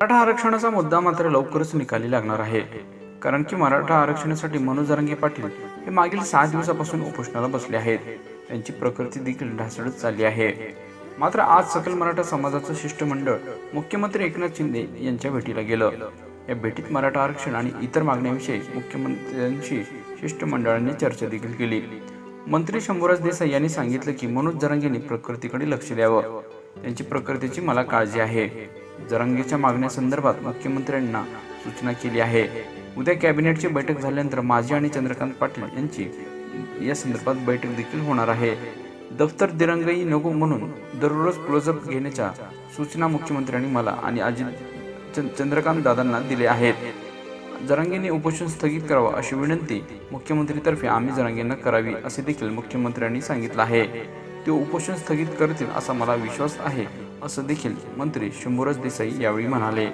मराठा आरक्षणाचा मुद्दा मात्र लवकरच निकाली लागणार आहे. कारण की मराठा आरक्षणासाठी मनोज जरांगे पाटील हे मागील सहा दिवसापासून उपोषणाला बसले आहेत. त्यांची प्रकृती देखील ढासळत चालली आहे. मात्र आज सकल मराठा समाजाचं शिष्टमंडळ मुख्यमंत्री एकनाथ शिंदे यांच्या भेटीला गेलं. या भेटीत मराठा आरक्षण आणि इतर मागण्यांविषयी मुख्यमंत्र्यांशी शिष्टमंडळाने चर्चा देखील केली. मंत्री शंभूराज देसाई यांनी सांगितलं की मनोज जरांगेंनी प्रकृतीकडे लक्ष द्यावं. त्यांची प्रकृतीची मला काळजी आहे. जरांगेच्या मागण्यासंदर्भात मुख्यमंत्र्यांना सूचना केली आहे. उद्या कॅबिनेटची बैठक झाल्यानंतर माझी आणि चंद्रकांत पाटील यांची या संदर्भात बैठक देखील होणार आहे. दफ्तर दिरंगाई नको म्हणून दररोज क्लोजअप घेण्याच्या सूचना मुख्यमंत्र्यांनी मला आणि अजित चंद्रकांत दादांना दिले आहेत. जरांगेने उपोषण स्थगित करावं अशी विनंती मुख्यमंत्रीतर्फे आम्ही जरांगेंना करावी असे देखील मुख्यमंत्र्यांनी सांगितलं आहे. ते उपोषण स्थगित करतील असा मला विश्वास आहे. असं देखील मंत्री शंभूराज देसाई यावेळी म्हणाले.